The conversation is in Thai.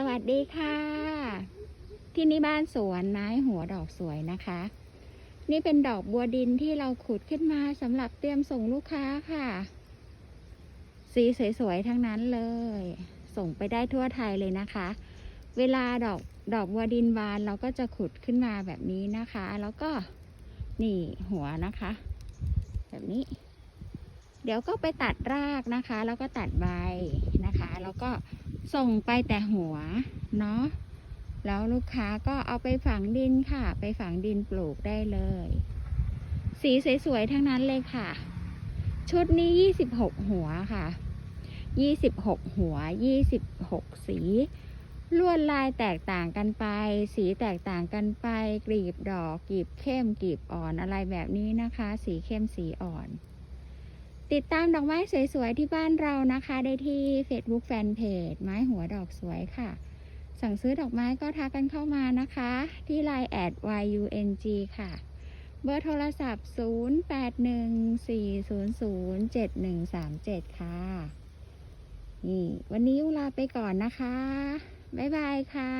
สวัสดีค่ะ ที่นี่บ้านสวนไม้หัวดอกสวยนะคะ นี่เป็นดอกบัวดินที่เราขุดขึ้นมาสำหรับเตรียมส่งลูกค้าค่ะ สีสวยๆทั้งนั้นเลย ส่งไปได้ทั่วไทยเลยนะคะ เวลาดอกดอกบัวดินบานเราก็จะขุดขึ้นมาแบบนี้นะคะ แล้วก็นี่หัวนะคะ แบบนี้ เดี๋ยวก็ไปตัดรากนะคะ แล้วก็ตัดใบนะคะ แล้วก็ ส่งไปแต่หัวเนาะแล้วลูกค้าก็เอาไปฝังดินค่ะ ไปฝังดินปลูกได้เลย สีสวยๆทั้งนั้นเลยค่ะ ชุดนี้ยี่สิบหกหัวค่ะยี่สิบหกหัวยี่สิบหกสีลวดลายแตกต่างกันไป สีแตกต่างกันไป กลีบดอกกลีบเข้มกลีบอ่อนอะไรแบบนี้นะคะ สีเข้มสีอ่อน ติดตามดอกไม้สวยๆที่บ้านเรานะคะ ได้ที่ Facebook Fanpage ไม้หัวดอกสวยค่ะ สั่งซื้อดอกไม้ก็ทักกันเข้ามานะคะ ที่ Line แอด YUNG ค่ะ เบอร์โทรศัพท์ 0814007137 ค่ะ นี่ วันนี้ยุลาไปก่อนนะคะ บ๊ายบายค่ะ